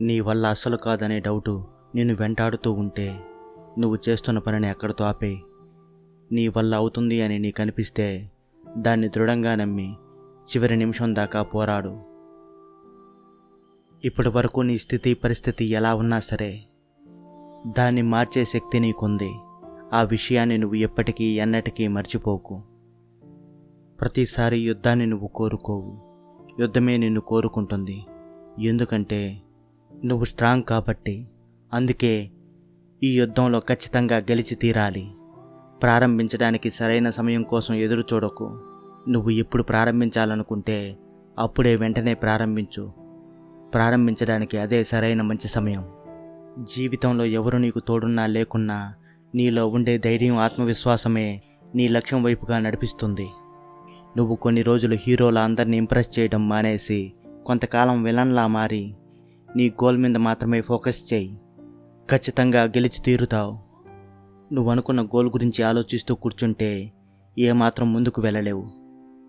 నీ వల్ల అస్సలు కాదనే డౌటు నిన్ను వెంటాడుతూ ఉంటే నువ్వు చేస్తున్న పనిని ఎక్కడితో ఆపే? నీ వల్ల అవుతుంది అని నీకు అనిపిస్తే దాన్ని దృఢంగా నమ్మి చివరి నిమిషం దాకా పోరాడు. ఇప్పటి వరకు నీ స్థితి పరిస్థితి ఎలా ఉన్నా సరే దాన్ని మార్చే శక్తి నీకుంది. ఆ విషయాన్ని నువ్వు ఎప్పటికీ ఎన్నటికీ మర్చిపోకు. ప్రతిసారి యుద్ధాన్ని నువ్వు కోరుకోవు. యుద్ధమే నిన్ను కోరుకుంటుంది. ఎందుకంటే నువ్వు స్ట్రాంగ్ కాబట్టి అందుకే ఈ యుద్ధంలో ఖచ్చితంగా గెలిచి తీరాలి. ప్రారంభించడానికి సరైన సమయం కోసం ఎదురు చూడకు. నువ్వు ఎప్పుడు ప్రారంభించాలనుకుంటే అప్పుడే వెంటనే ప్రారంభించు. ప్రారంభించడానికి అదే సరైన మంచి సమయం. జీవితంలో ఎవరు నీకు తోడున్నా లేకున్నా నీలో ఉండే ధైర్యం ఆత్మవిశ్వాసమే నీ లక్ష్యం వైపుగా నడిపిస్తుంది. నువ్వు కొన్ని రోజులు హీరోల అందరిని ఇంప్రెస్ చేయడం మానేసి కొంతకాలం విలన్లా మారి నీ గోల్ మీద మాత్రమే ఫోకస్ చేయి. ఖచ్చితంగా గెలిచి తీరుతావు. నువ్వు అనుకున్న గోల్ గురించి ఆలోచిస్తూ కూర్చుంటే ఏమాత్రం ముందుకు వెళ్ళలేవు.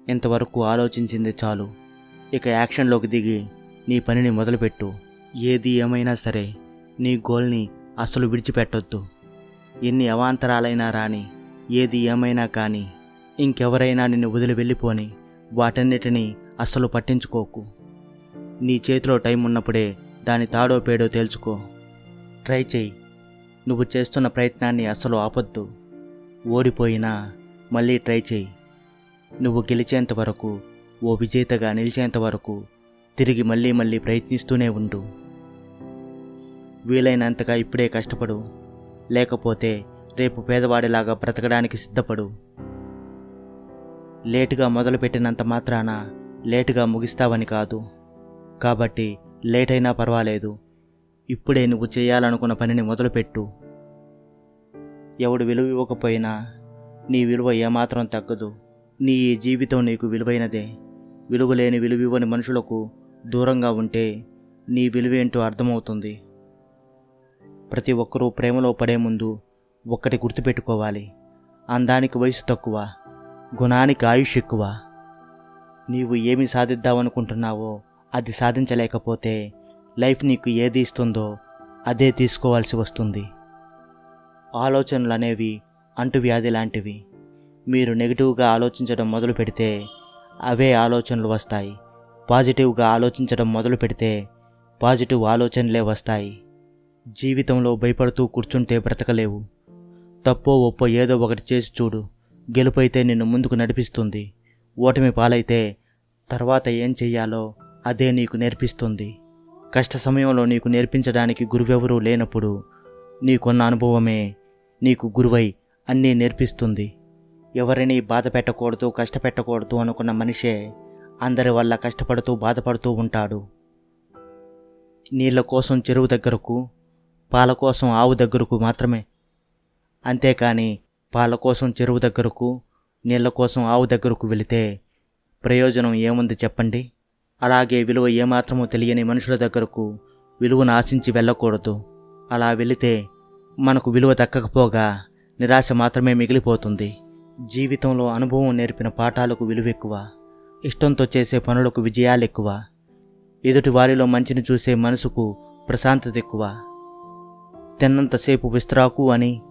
ఇంతవరకు ఆలోచించింది చాలు. ఇక యాక్షన్లోకి దిగి నీ పనిని మొదలుపెట్టు. ఏది ఏమైనా సరే నీ గోల్ని అస్సలు విడిచిపెట్టొద్దు. ఎన్ని అవాంతరాలైనా రాని ఏది ఏమైనా కానీ ఇంకెవరైనా నిన్ను వదిలి వెళ్ళిపోని వాటన్నిటినీ అస్సలు పట్టించుకోకు. నీ చేతిలో టైం ఉన్నప్పుడే దాని తాడో పేడో తేల్చుకో. ట్రై చేయి. నువ్వు చేస్తున్న ప్రయత్నాన్ని అస్సలు ఆపొద్దు. ఓడిపోయినా మళ్ళీ ట్రై చేయి. నువ్వు గెలిచేంత వరకు ఓ విజేతగా నిలిచేంత వరకు తిరిగి మళ్ళీ మళ్ళీ ప్రయత్నిస్తూనే ఉండు. వీలైనంతగా ఇప్పుడే కష్టపడు. లేకపోతే రేపు పేదవాడిలాగా బ్రతకడానికి సిద్ధపడు. లేటుగా మొదలుపెట్టినంత మాత్రాన లేటుగా ముగిస్తావని కాదు. కాబట్టి లేట్ అయినా పర్వాలేదు. ఇప్పుడే నువ్వు చేయాలనుకున్న పనిని మొదలుపెట్టు. ఎవడు విలువ ఇవ్వకపోయినా నీ విలువ ఏమాత్రం తగ్గదు. నీ ఈ జీవితం నీకు విలువైనదే. విలువలేని విలువివ్వని మనుషులకు దూరంగా ఉంటే నీ విలువేంటో అర్థమవుతుంది. ప్రతి ఒక్కరూ ప్రేమలో పడే ముందు ఒక్కటి గుర్తుపెట్టుకోవాలి. అందానికి వయసు తక్కువ గుణానికి ఆయుష్ ఎక్కువ. నీవు ఏమి సాధిద్దామనుకుంటున్నావో అది సాధించలేకపోతే లైఫ్ నీకు ఏది ఇస్తుందో అదే తీసుకోవాల్సి వస్తుంది. ఆలోచనలు అనేవి అంటువ్యాధి లాంటివి. మీరు నెగిటివ్గా ఆలోచించడం మొదలు పెడితే అవే ఆలోచనలు వస్తాయి. పాజిటివ్గా ఆలోచించడం మొదలు పెడితే పాజిటివ్ ఆలోచనలే వస్తాయి. జీవితంలో భయపడుతూ కూర్చుంటే బ్రతకలేవు. తప్పో ఒప్పో ఏదో ఒకటి చేసి చూడు. గెలుపైతే నిన్ను ముందుకు నడిపిస్తుంది. ఓటమి పాలైతే తర్వాత ఏం చెయ్యాలో అదే నీకు నేర్పిస్తుంది. కష్ట సమయంలో నీకు నేర్పించడానికి గురువెవరూ లేనప్పుడు నీకున్న అనుభవమే నీకు గురువై అన్నీ నేర్పిస్తుంది. ఎవరిని బాధ పెట్టకూడదు కష్టపెట్టకూడదు అనుకున్న మనిషే అందరి వల్ల కష్టపడుతూ బాధపడుతూ ఉంటాడు. నీళ్ళ కోసం చెరువు దగ్గరకు పాల కోసం ఆవు దగ్గరకు మాత్రమే. అంతేకాని పాల కోసం చెరువు దగ్గరకు నీళ్ళ కోసం ఆవు దగ్గరకు వెళితే ప్రయోజనం ఏముంది చెప్పండి? అలాగే విలువ ఏమాత్రమో తెలియని మనుషుల దగ్గరకు విలువను ఆశించి వెళ్ళకూడదు. అలా వెళితే మనకు విలువ దక్కకపోగా నిరాశ మాత్రమే మిగిలిపోతుంది. జీవితంలో అనుభవం నేర్పిన పాఠాలకు విలువ ఎక్కువ ఇష్టంతో చేసే పనులకు విజయాలు ఎక్కువ ఎదుటి వారిలో మంచిని చూసే మనసుకు ప్రశాంతత ఎక్కువ తిన్నంతసేపు విస్త్రాకు అని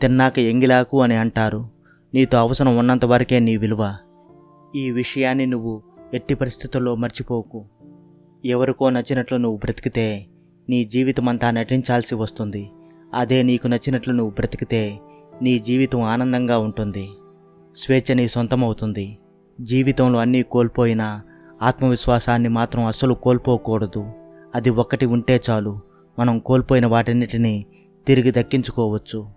తిన్నాక ఎంగిలాకు అని అంటారు. నీతో అవసరం ఉన్నంత వరకే నీ విలువ. ఈ విషయాన్ని నువ్వు ఎట్టి పరిస్థితుల్లో మర్చిపోకు. ఎవరికో నచ్చినట్లు నువ్వు బ్రతికితే నీ జీవితమంతా నటించాల్సి వస్తుంది. అదే నీకు నచ్చినట్లు నువ్వు బ్రతికితే నీ జీవితం ఆనందంగా ఉంటుంది. స్వేచ్ఛ నీ సొంతమవుతుంది. జీవితంలో అన్నీ కోల్పోయినా ఆత్మవిశ్వాసాన్ని మాత్రం అస్సలు కోల్పోకూడదు. అది ఒక్కటి ఉంటే చాలు. మనం కోల్పోయిన వాటన్నిటినీ తిరిగి దక్కించుకోవచ్చు.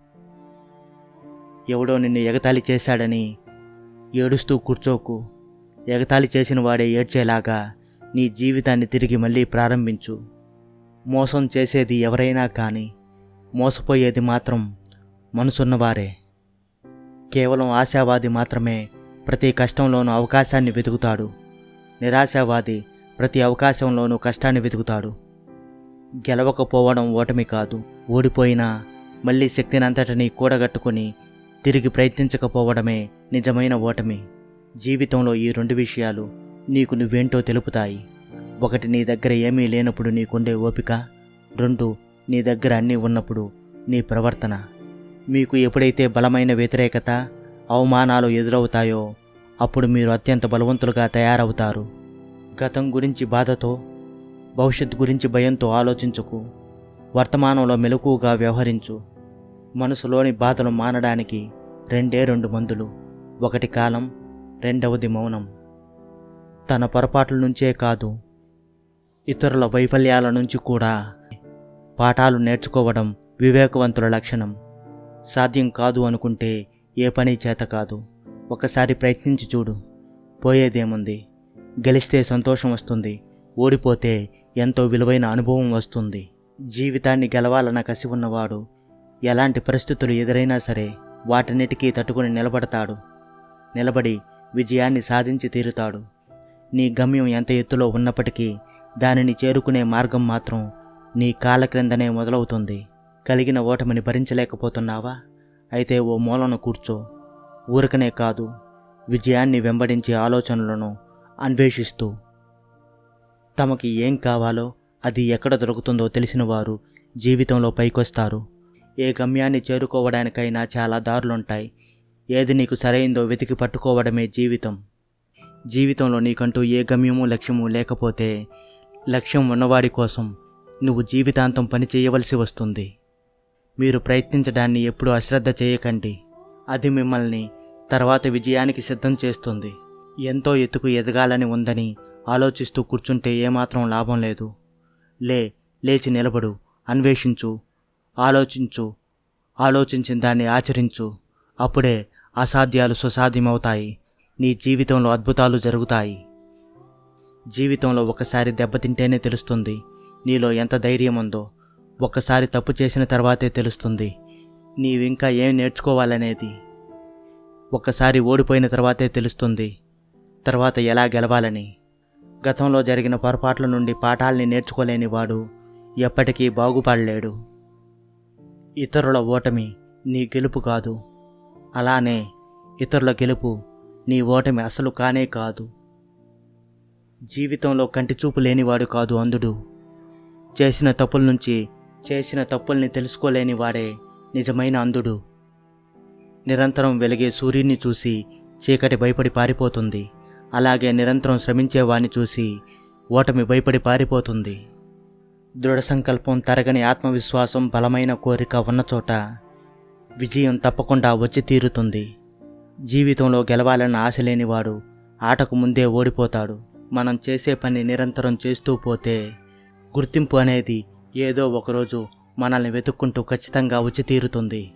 ఎవడో నిన్ను ఎగతాళి చేశాడని ఏడుస్తూ కూర్చోకు. ఎగతాళి చేసిన వాడే ఏడ్చేలాగా నీ జీవితాన్ని తిరిగి మళ్ళీ ప్రారంభించు. మోసం చేసేది ఎవరైనా కానీ మోసపోయేది మాత్రం మనసున్నవారే. కేవలం ఆశావాది మాత్రమే ప్రతి కష్టంలోనూ అవకాశాన్ని వెతుకుతాడు. నిరాశావాది ప్రతి అవకాశంలోనూ కష్టాన్ని వెతుకుతాడు. గెలవకపోవడం ఓటమి కాదు. ఓడిపోయినా మళ్ళీ శక్తినంతటినీ కూడగట్టుకొని తిరిగి ప్రయత్నించకపోవడమే నిజమైన ఓటమి. జీవితంలో ఈ రెండు విషయాలు నీకు నువ్వేంటో తెలుపుతాయి. ఒకటి నీ దగ్గర ఏమీ లేనప్పుడు నీకుండే ఓపిక రెండు నీ దగ్గర అన్నీ ఉన్నప్పుడు నీ ప్రవర్తన. మీకు ఎప్పుడైతే బలమైన వ్యతిరేకత అవమానాలు ఎదురవుతాయో అప్పుడు మీరు అత్యంత బలవంతులుగా తయారవుతారు. గతం గురించి బాధతో భవిష్యత్తు గురించి భయంతో ఆలోచించకు వర్తమానంలో మెలకువగా వ్యవహరించు. మనసులోని బాధలు మానడానికి రెండే రెండు మందులు. ఒకటి కాలం రెండవది మౌనం. తన పొరపాట్ల నుంచే కాదు ఇతరుల వైఫల్యాల నుంచి కూడా పాఠాలు నేర్చుకోవడం వివేకవంతుల లక్షణం. సాధ్యం కాదు అనుకుంటే ఏ పని చేత కాదు. ఒకసారి ప్రయత్నించి చూడు పోయేదేముంది? గెలిస్తే సంతోషం వస్తుంది ఓడిపోతే ఎంతో విలువైన అనుభవం వస్తుంది. జీవితాన్ని గెలవాలన్న కసి ఉన్నవాడు ఎలాంటి పరిస్థితులు ఎదురైనా సరే వాటన్నిటికీ తట్టుకుని నిలబడతాడు. నిలబడి విజయాన్ని సాధించి తీరుతాడు. నీ గమ్యం ఎంత ఎత్తులో ఉన్నప్పటికీ దానిని చేరుకునే మార్గం మాత్రం నీ కాళ్ళ క్రిందనే మొదలవుతుంది. కలిగిన ఓటమిని భరించలేకపోతున్నావా? అయితే ఓ మూలను కూర్చో. ఊరకనే కాదు విజయాన్ని వెంబడించే ఆలోచనలను అన్వేషిస్తూ. తమకి ఏం కావాలో అది ఎక్కడ దొరుకుతుందో తెలిసిన వారు జీవితంలో పైకొస్తారు. ఏ గమ్యాన్ని చేరుకోవడానికైనా చాలా దారులుంటాయి. ఏది నీకు సరైందో వెతికి పట్టుకోవడమే జీవితం. జీవితంలో నీకంటూ ఏ గమ్యము లక్ష్యము లేకపోతే లక్ష్యం ఉన్నవాడి కోసం నువ్వు జీవితాంతం పని చేయవలసి వస్తుంది. మీరు ప్రయత్నించడాన్ని ఎప్పుడూ అశ్రద్ధ చేయకండి. అది మిమ్మల్ని తర్వాత విజయానికి సిద్ధం చేస్తుంది. ఎంతో ఎత్తుకు ఎదగాలని ఉందని ఆలోచిస్తూ కూర్చుంటే ఏమాత్రం లాభం లేదు. లే లేచి నిలబడు అన్వేషించు ఆలోచించు ఆలోచించిన దాన్ని ఆచరించు. అప్పుడే అసాధ్యాలు సుసాధ్యమవుతాయి నీ జీవితంలో అద్భుతాలు జరుగుతాయి. జీవితంలో ఒకసారి దెబ్బతింటేనే తెలుస్తుంది నీలో ఎంత ధైర్యం ఉందో ఒక్కసారి తప్పు చేసిన తర్వాతే తెలుస్తుంది నీవింకా ఏం నేర్చుకోవాలనేది. ఒక్కసారి ఓడిపోయిన తర్వాతే తెలుస్తుంది తర్వాత ఎలా గెలవాలని. గతంలో జరిగిన పొరపాట్ల నుండి పాఠాల్ని నేర్చుకోలేని వాడు ఎప్పటికీ బాగుపడలేడు. ఇతరుల ఓటమి నీ గెలుపు కాదు. అలానే ఇతరుల గెలుపు నీ ఓటమి అసలు కానే కాదు. జీవితంలో కంటి చూపు లేనివాడు కాదు అంధుడు చేసిన తప్పుల నుంచి చేసిన తప్పుల్ని తెలుసుకోలేని వాడే నిజమైన అంధుడు నిరంతరం వెలిగే సూర్యుని చూసి చీకటి భయపడి పారిపోతుంది. అలాగే నిరంతరం శ్రమించేవాణ్ణి చూసి ఓటమి భయపడి పారిపోతుంది. దృఢ సంకల్పం తరగని ఆత్మవిశ్వాసం బలమైన కోరిక ఉన్న చోట విజయం తప్పకుండా వచ్చి తీరుతుంది. జీవితంలో గెలవాలన్న ఆశ లేనివాడు ఆటకు ముందే ఓడిపోతాడు. మనం చేసే పని నిరంతరం చేస్తూ పోతే గుర్తింపు అనేది ఏదో ఒకరోజు మనల్ని వెతుక్కుంటూ ఖచ్చితంగా వచ్చి తీరుతుంది.